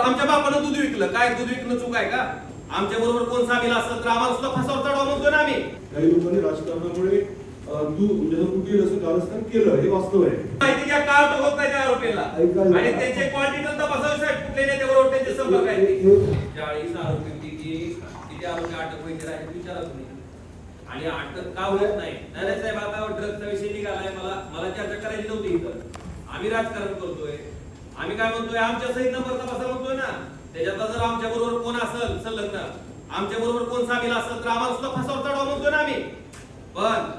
आमच्या बापानं दूध विकलं. काय दूध विकणं चूक आहे का? आमच्या बरोबर कोण सामील असेल तर आम्हाला सुद्धा फसावर चढवा म्हणतोय ना आम्ही. काही लोकांनी राजकारणामुळे म्हणजे कारस्थान केलं हे वास्तव आहे. माहिती घ्या का अटक होत नाही त्या आरोपीला. आणि त्यांचे क्वालिटी तपासावे साहेब. कुठले नेत्याबरोबर त्यांचे संपर्क आहेत ते. चाळीस आरोपींपैकी किती आरोपी अटक व्हायचे राहिले विचारा तुम्ही. आणि अटक का होत नाही? नाही नाही साहेब आता ड्रगचा विषय निघालाय. मला मला चर्चा करायची नव्हती इथं. आम्ही राजकारण करतोय. आम्ही काय म्हणतोय आमच्या सहित नंबर तपासा म्हणतोय ना. त्याच्यातला जर आमच्या बरोबर कोण असेल संलग्न आमच्या बरोबर कोण सामील असेल तर आम्हाला सुद्धा फसावर चढवा म्हणतोय ना आम्ही. पण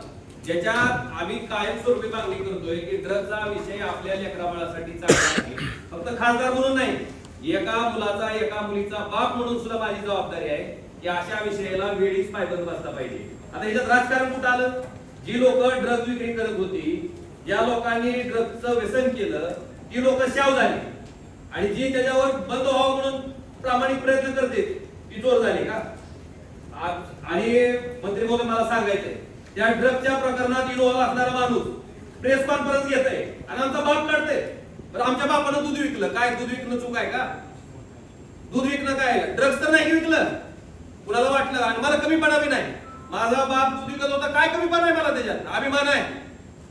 ज्याच्यात आम्ही कायमस्वरूपी मागणी करतोय की ड्रगचा विषय आपल्या लेकराबाळासाठी चांगला आहे. फक्त खासदार म्हणून नाही एका मुलाचा एका मुलीचा बाप म्हणून सुद्धा माझी जबाबदारी आहे की अशा विषयाला वेळीच पायबंद बसला पाहिजे. आता याच्यात राजकारण कुठं आलं? जी लोक ड्रग विक्री करत होती ज्या लोकांनी ड्रगचं व्यसन केलं ती लोक शाव झाली. आणि जी त्याच्यावर बंद व्हावं म्हणून प्रामाणिक प्रयत्न करते ती चोर झाली का? आणि मंत्री महोदय मला सांगायचंय त्या ड्रगच्या प्रकरणात इन्व्हॉल्व असणारा माणूस प्रेस कॉन्फरन्स घेत आहे आणि आमचा बाप काढते आमच्या बापानं दूध विकलं. काय दूध विकणं चूक आहे का? दूध विकणं काय? ड्रग्स तर नाही विकलं. कुणाला वाटलं? आणि मला कमीपणा बी नाही. माझा बाप दूध विकत होता. काय कमीपणा आहे मला त्याच्यात? अभिमान आहे.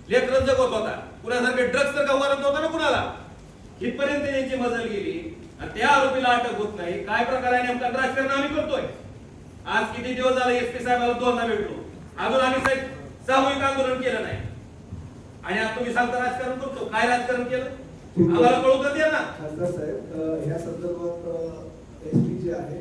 लेकरं जगत होता. कुणासारखे ड्रग्स तर गव्हारत नव्हता ना कुणाला? इथपर्यंत त्यांची मजल गेली. आणि त्या आरोपीला अटक होत नाही. काय प्रकार आहे नेमका राजकारण आम्ही करतोय? आज किती दिवस झाले एसपी साहेबाला दोनदा भेटलो. अजून आम्ही साहेब सामूहिक आंदोलन केलं नाही. आणि आता तुम्ही सांगता राजकारण करतो. काय राजकारण केलं? आम्हाला कळू तर द्या ना. खासदार साहेब ह्या संदर्भात एसपी जे आहे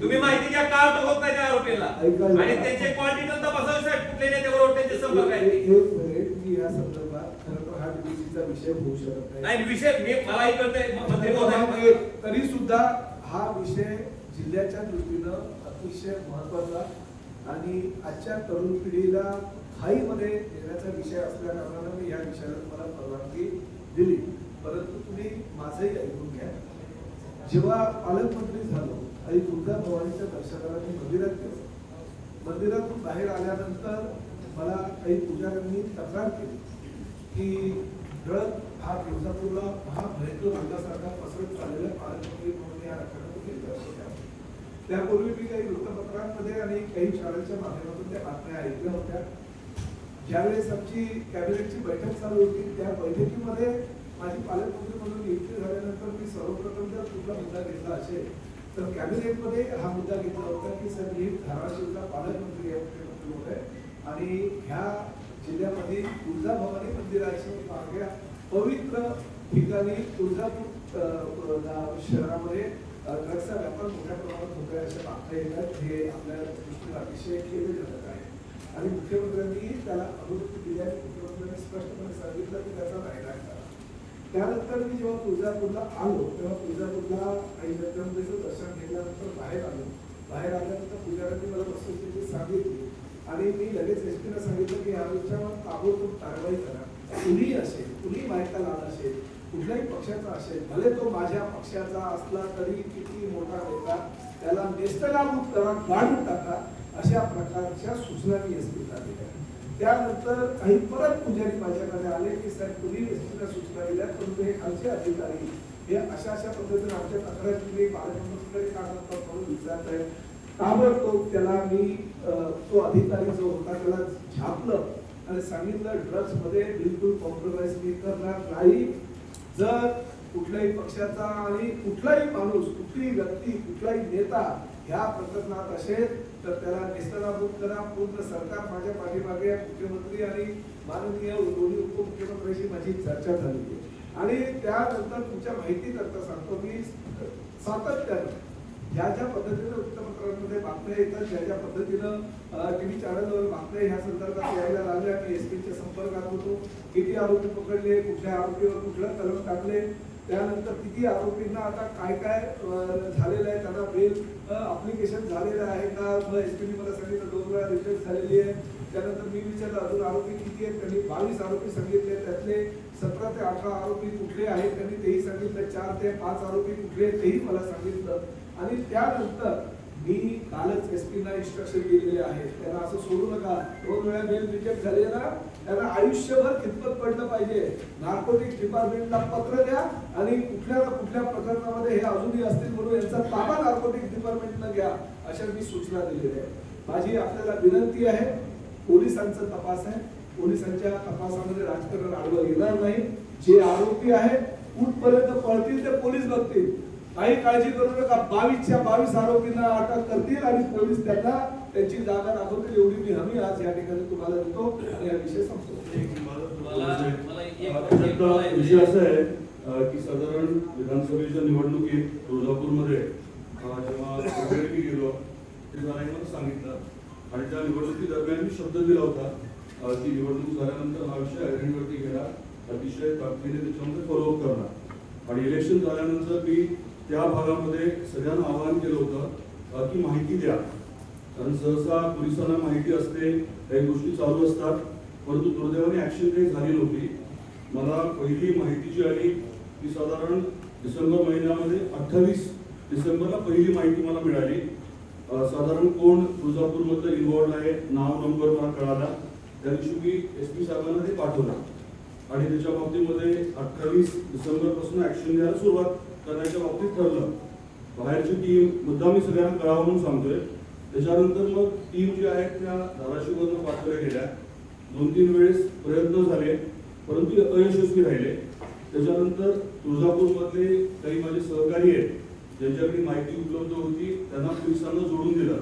तुम्ही माहिती घ्या. का अटक होत नाही त्या आरोपीला? आणि त्यांचे क्वालिटी तपासावे कुठले नेत्याबरोबर त्यांचे संपर्क आहेत या संदर्भात खरं तर हा डीबीसीचा विषय होऊ शकत नाही. नाही विषय मी मलाही कळतंय मंत्री त्यामुळे महोदय तरी सुद्धा हा विषय जिल्ह्याच्या दृष्टीनं अतिशय महत्त्वाचा आणि आजच्या तरुण पिढीला घाईमध्ये येण्याचा विषय असल्या कारणानं मी या विषयाला तुम्हाला परवानगी दिली. परंतु तुम्ही माझंही ऐकून घ्या. जेव्हा पालकमंत्री झालो आणि दुर्गा भवानीच्या दर्शनाला मी मंदिरात गेलो मंदिरातून बाहेर आल्यानंतर मला काही पुजाऱ्यांनी तक्रार केली की ड्रग हा तुळजापूरला महाभयंकर रोगासारखा पसरत चाललेला पारंपरिक म्हणून या रखान्यातून मी दर्शवल्या त्यापूर्वी मी काही वृत्तपत्रांमध्ये आणि काही शाळेच्या माध्यमातून त्या बातम्या ऐकल्या होत्या. ज्यावेळेस आमची कॅबिनेटची बैठक चालू होती त्या बैठकीमध्ये माझी पालकमंत्री म्हणून नियुक्ती झाल्यानंतर मी सर्वप्रथम जर कुठला मुद्दा घेतला असेल. तर कॅबिनेटमध्ये हा मुद्दा घेतला होता की सर मी धाराशिवचा पालकमंत्री आहे मुख्यमंत्री आणि ह्या जिल्ह्यामध्ये तुळजाभवानी मंदिराची मागे पवित्र ठिकाणी तुळजापूर शहरामध्ये ड्रग्सचा व्यापार मोठ्या प्रमाणात होत आहे अशा बातम्या येतात. हे आपल्या दृष्टीने अतिशय खेदजनक आहे. आणि मुख्यमंत्र्यांनी त्याला अनुभूती दिली आणि मुख्यमंत्र्यांनी स्पष्टपणे सांगितलं की त्याचा फायदा करा त्यानंतर मी जेव्हा तुळजापूरला आलो तेव्हा तुळजापूरला काही दत्तमंदिरचं दर्शन घेतल्यानंतर बाहेर आलो. बाहेर आल्यानंतर पुजाऱ्यांनी मला वस्तुस्थिती सांगितली आणि मी लगेच एस पीला सांगितलं की याच्यावर ताबडतोब कारवाई करा. कुणीही असेल कुणी माहिती लाल असेल कुठल्याही पक्षाचा असेल भले तो माझ्या पक्षाचा असला तरी किती मोठा नेता त्याला नेस्तनाबूत करा काढून टाका अशा प्रकारच्या सूचना मी एस पीला दिल्या. त्यानंतर काही परत पुजारी माझ्याकडे आले की साहेब तुम्ही एसटीला सूचना दिल्या परंतु हे खालचे अधिकारी हे अशा अशा पद्धतीने आमच्या तक्रार तुम्ही पालकमंत्र्यांकडे का करता म्हणून विचारत आहे ताबडतोब त्याला मी तो अधिकारी जो होता त्याला झापलं आणि सांगितलं ड्रग्समध्ये बिलकुल कॉम्प्रोमाइज मी करणार नाही. जर कुठल्याही पक्षाचा आणि कुठलाही माणूस कुठलीही व्यक्ती कुठलाही नेता ह्या प्रकरणात असेल तर त्याला निस्तनाभूत करा. पूर्ण सरकार माझ्या पाठीमागे मुख्यमंत्री आणि माननीय दोन्ही उपमुख्यमंत्र्यांशी माझी चर्चा झाली आहे. आणि त्यानंतर तुमच्या माहितीकरता सांगतो मी सातत्यानं ज्या ज्या पद्धतीनं वृत्तपत्रांमध्ये बातम्या येतात ज्या ज्या पद्धतीनं टी व्ही चॅनलवर बातम्या ह्या संदर्भात यायला लागल्या. मी एस पीच्या संपर्कात होतो. किती आरोपी पकडले कुठल्या आरोपीवर कुठलं कलम टाकले त्यानंतर किती आरोपींना आता काय काय झालेलं आहे त्यांना बेल अप्लिकेशन झालेलं आहे का? एस एस पीने मला सांगितलं दोन वेळा रिजेक्ट झालेली आहे. त्यानंतर मी विचारलं अजून आरोपी किती आहेत? त्यांनी बावीस आरोपी सांगितले. त्यातले सतरा ते अठरा आरोपी कुठले आहेत? त्यांनी तेही सांगितलं. चार ते पाच आरोपी कुठले आहेत? तेही मला सांगितलं. आणि त्यानंतर मी कालच एस पीना इन्स्ट्रक्शन दिलेले आहे. त्यांना असं सोडू नका. दोन वेळा मेल रिजेक्ट झाले ना त्यांना आयुष्यभर खितपत पडलं पाहिजे? नार्कोटिक्स डिपार्टमेंटला पत्र द्या आणि कुठल्या ना कुठल्या प्रकरणामध्ये हे अजूनही असतील म्हणून यांचा ताबा नार्कोटिक्स डिपार्टमेंटनं घ्या अशा मी सूचना दिलेल्या आहे माझी आपल्याला विनंती आहे पोलिसांचा तपास आहे. पोलिसांच्या तपासामध्ये राजकारण आडवं येणार नाही. जे आरोपी आहेत कुठपर्यंत पळतील ते पोलीस बघतील. काही काळजी करू नका. बावीसच्या बावीस आरोपींना अटक करतील आणि पोलीस त्यांना त्यांची जागा दाखवतील. एवढी मी हमी आज या ठिकाणी तुम्हाला देतो आणि हा विषय संपतो. आहे. विषय असा आहे की साधारण विधानसभेच्या निवडणुकीत तुळजापूरमध्ये जेव्हा गेलो ते जणांनी मला सांगितलं. आणि त्या निवडणुकी दरम्यान मी शब्द दिला होता की निवडणूक झाल्यानंतर हा विषय आयरनवरती घेणार अतिशय ताकदीने त्याच्यामध्ये फॉलोअप करणार. आणि इलेक्शन झाल्यानंतर मी त्या भागामध्ये सगळ्यांना आवाहन केलं होतं बाकी की माहिती द्या. कारण सहसा पोलिसांना माहिती असते काही गोष्टी चालू असतात परंतु दुर्दैवाने ॲक्शन काही झाली नव्हती. मला पहिली माहिती जी आली ती साधारण डिसेंबर महिन्यामध्ये अठ्ठावीस डिसेंबरला पहिली माहिती मला मिळाली. साधारण कोण तुळजापूरमधलं इन्व्हॉल्ड आहे नाव नंबर मला कळाला. त्या दिवशी मी एस पी साहेबांना ते पाठवलं. आणि त्याच्या बाबतीमध्ये अठ्ठावीस डिसेंबरपासून ॲक्शन घ्यायला सुरुवात करण्याच्या बाबतीत ठरलं. बाहेरची टीम मुद्दा मी सगळ्यांना कळावं म्हणून सांगतोय. त्याच्यानंतर मग टीम जी आहे त्या धाराशिववरनं पाठवल्या गेल्या. दोन तीन वेळेस प्रयत्न झाले परंतु ते अयशस्वी राहिले. त्याच्यानंतर तुळजापूरमधले काही माझे सहकारी आहेत ज्यांच्याकडे माहिती उपलब्ध होती त्यांना पोलिसांना जोडून दिलं.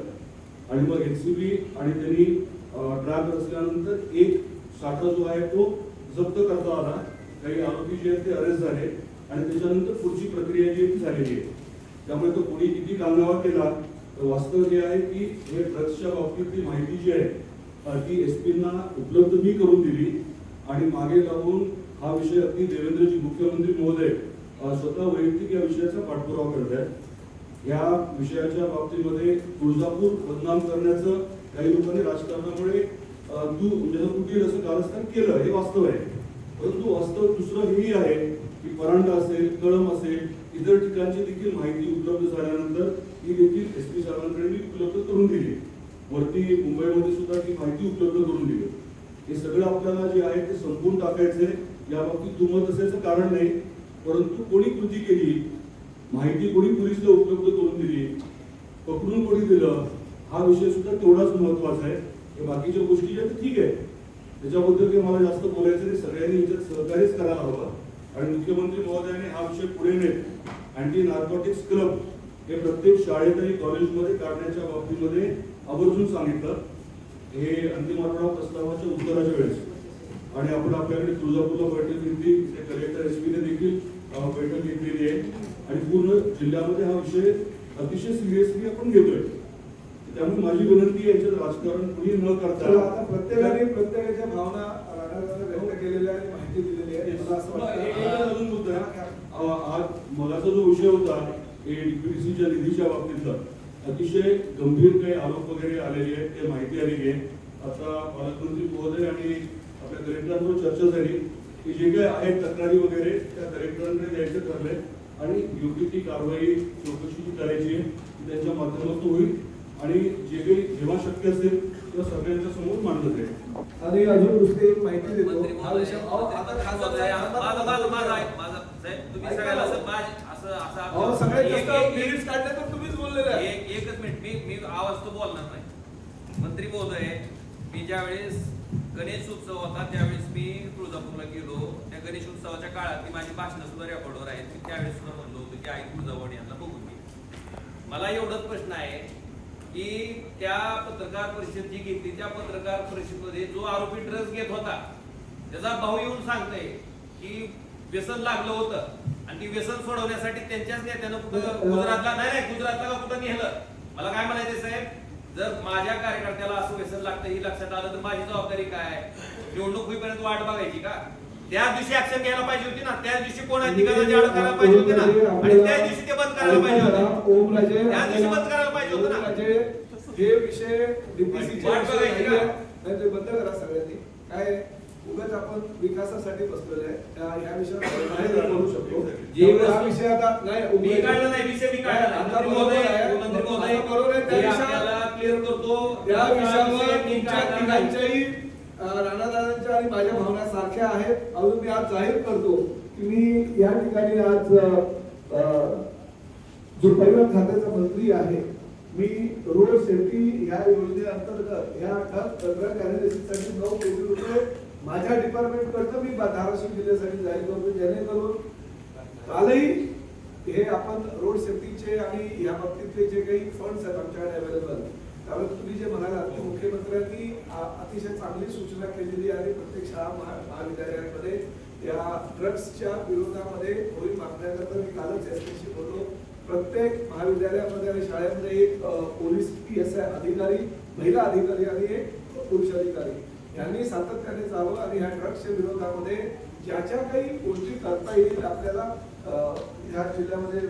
आणि मग एनसीबी आणि त्यांनी ट्रॅक रचल्यानंतर एक साठा जो आहे तो जप्त करता आला. काही आरोपी जे आहेत ते अरेस्ट झाले. आणि त्याच्यानंतर पुढची प्रक्रिया जी आहे झालेली आहे त्यामुळे तो कोणी किती कांगावा केला तर वास्तव हे आहे की हे ड्रग्सच्या बाबतीतली माहिती जी आहे ती एस पींना उपलब्ध मी करून दिली. आणि मागे लागून हा विषय अगदी देवेंद्रजी मुख्यमंत्री महोदय स्वतः वैयक्तिक या विषयाचा पाठपुरावा करत आहेत या विषयाच्या बाबतीमध्ये तुळजापूर बदनाम करण्याचं काही लोकांनी राजकारणामुळे तू म्हणजे कुठे असं कारस्थान केलं हे वास्तव आहे. परंतु वास्तव दुसरं हेही आहे की परांडा असेल कळम असेल इतर ठिकाणची देखील माहिती उपलब्ध झाल्यानंतर ही देखील एस पी साहेबांकडे मी उपलब्ध करून दिली. वरती मुंबईमध्ये सुद्धा ती माहिती उपलब्ध करून दिली. हे सगळं आपल्याला जे आहे ते संपून टाकायचंय. या बाबतीत दुमत असायचं कारण नाही. परंतु कोणी कृती केली? माहिती कोणी पोलिसला उपलब्ध करून दिली? पकडून कोणी दिलं? हा विषय सुद्धा तेवढाच महत्त्वाचा आहे. हे बाकीच्या गोष्टी ज्या ठीक आहे. त्याच्याबद्दल काही मला जास्त बोलायचं नाही. सगळ्यांनी याच्यात सहकार्यच करायला हवं. आणि मुख्यमंत्री महोदयाने हा विषय पुढे नेत. अँटी नार्कोटिक्स क्लब हे प्रत्येक शाळेत आणि कॉलेजमध्ये काढण्याच्या बाबतीमध्ये आवर्जून सांगितलं. हे अंतिम आठवडा प्रस्तावाच्या उत्तराच्या वेळेस. आणि आपण आपल्याकडे तुळजापूरला बैठक घेतली ते कलेक्टर एस पीने देखील बैठक घेतलेली आहे. आणि पूर्ण जिल्ह्यामध्ये हा विषय अतिशय सिरियसली आपण घेतोय. त्यामुळे माझी विनंती याच्यात राजकारण कुणी न करता आता प्रत्येकाने प्रत्येकाच्या भावना राहण्याचा व्यक्त केलेल्या आणि माहिती दिलेली आहे मला असं वाटतं. अजून मुद्दा आज मगाचा जो विषय होता डीपीडीसीच्या निधीच्या बाबतीतला अतिशय गंभीर काही आरोप वगैरे आलेले आहेत ते माहिती आलेली आहे. आता पालकमंत्री महोदय आणि आपल्या कलेक्टरांबरोबर चर्चा झाली की जे काही आहेत तक्रारी वगैरे त्या कलेक्टरांकडे द्यायचं ठरलंय. आणि योग्य ती कारवाई चौकशी करायची त्यांच्या माध्यमातून होईल. आणि जे काही जेव्हा शक्य असेल तेव्हा सगळ्यांच्या समोर मांडलं जाईल. आणि अजून दुसरी एक माहिती देतो. एकच मिनिट मी मी आवाज तो बोलणार नाही. मंत्री महोदय मी ज्यावेळेस गणेश उत्सव होता त्यावेळेस मी तुळजापूरला गेलो. त्या गणेश उत्सवाच्या काळात माझी भाषणं सुद्धा रेकॉर्डवर आहेत. मी त्यावेळेस सुद्धा म्हणलो होतो की आई तुळजाभवानी यांना बघून घे. मला एवढाच प्रश्न आहे की त्या पत्रकार परिषद जी घेतली त्या पत्रकार परिषदेमध्ये जो आरोपी ड्रग्ज घेत होता त्याचा भाऊ येऊन सांगतोय की व्यसन लागलं होतं. आणि ती व्यसन सोडवण्यासाठी त्यांच्याच नेत्यानं कुठं गुजरातला नाही नाही गुजरातला का कुठं नेलं? मला काय म्हणायचं साहेब? जर माझ्या कार्यकर्त्याला असं व्यसन लागतं ही लक्षात आलं तर माझी जबाबदारी काय? निवडणूक होईपर्यंत वाट बघायची का? त्या दिवशी ऍक्शन घ्यायला पाहिजे होती ना. त्या दिवशी कोण करायला पाहिजे होते ना? आणि त्या दिवशी ते बंद करायला पाहिजे होते. त्या दिवशी बंद करायला होतं ना. ओमराजे हे विषय डीपीसीचे? नाही ते बंद करा सगळ्यांनी काय? उगाच आपण विकासासाठी बसलेलो आहे त्या- या विषयावर बाहेर बोलू शकतो हा विषय आता नाही मी काढलं नाही विषय मी काढला नाही. आता महोदय. मंत्री महोदय, बरोबर आहे. त्या क्लिअर करतो या हा विषयावर तुमच्या नाही. तिघांच्याही राणादादांच्या आणि माझ्या भावना सारख्या आहेत अजून मी आज जाहीर करतो की मी या ठिकाणी आज जो परिवहन खात्याचा मंत्री आहे मी रोड सेफ्टी या योजनेअंतर्गत या ड्रग नऊ कोटी रुपये माझ्या डिपार्टमेंट कडनं मी धाराशिव जिल्ह्यासाठी जाहीर करतो जेणेकरून कालही हे आपण रोड सेफ्टीचे आणि या बाबतीतले जे काही फंड्स आहेत आमच्याकडे अवेलेबल त्यामुळे तुम्ही जे म्हणालात की मुख्यमंत्र्यांनी अतिशय चांगली सूचना केलेली आहे. प्रत्येक शाळा महा- महाविद्यालयांमध्ये या ड्रग्सच्या विरोधामध्ये होईल मागण्याकरता मी कालच याच्याशी बोललो. प्रत्येक महाविद्यालयामध्ये आणि शाळेमध्ये एक पोलीस पी एस आय अधिकारी महिला अधिकारी आणि एक पुरुष अधिकारी. यांनी सातत्याने जावं आणि ह्या ड्रग्सच्या विरोधामध्ये ज्या ज्या काही गोष्टी करता येईल आपल्याला ह्या जिल्ह्यामध्ये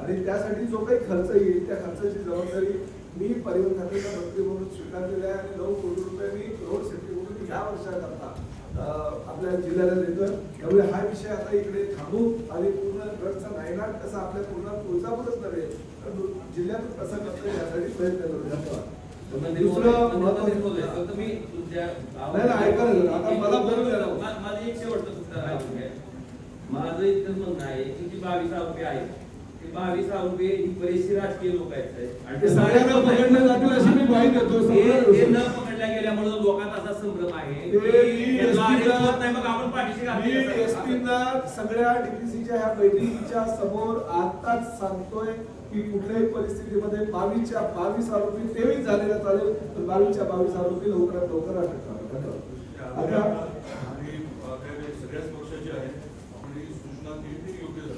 आणि त्यासाठी जो काही खर्च येईल त्या खर्चाची जबाबदारी मी परिवहन खात्याच्या मंत्री म्हणून स्वीकारलेली आहे आणि नऊ कोटी रुपये मी रोड सेफ्टी म्हणून ह्या वर्षाकरता आपल्या जिल्ह्याला देतोय त्यामुळे हा विषय आता इकडे थांबू आणि पूर्ण ड्रगचा नायनाट कसा आपल्या पूर्ण तुळजापूरच नव्हे तर जिल्ह्यातून कसा करता यासाठी प्रयत्न करू धन्यवाद दुसरं मी तुमच्या. आता मला. मा- माझं एक शेवटचं. माझं इतकं म्हणणं आहे की जी बावीस रुपये आहेत ते बावीस रुपये ही बरेचशी राजकीय लोक आहेत आणि ते सगळ्यांना आम्ही एसटींना सगळ्या डीपीसीच्या ह्या बैठकीच्या समोर आताच सांगतोय की कुठल्याही परिस्थितीमध्ये बावीसच्या बावीस आरोपी तेवीस झालेला चालेल तर बावीसच्या बावीस आरोपी लवकरात लवकर अटक सगळ्याच आहे सूचना योग्य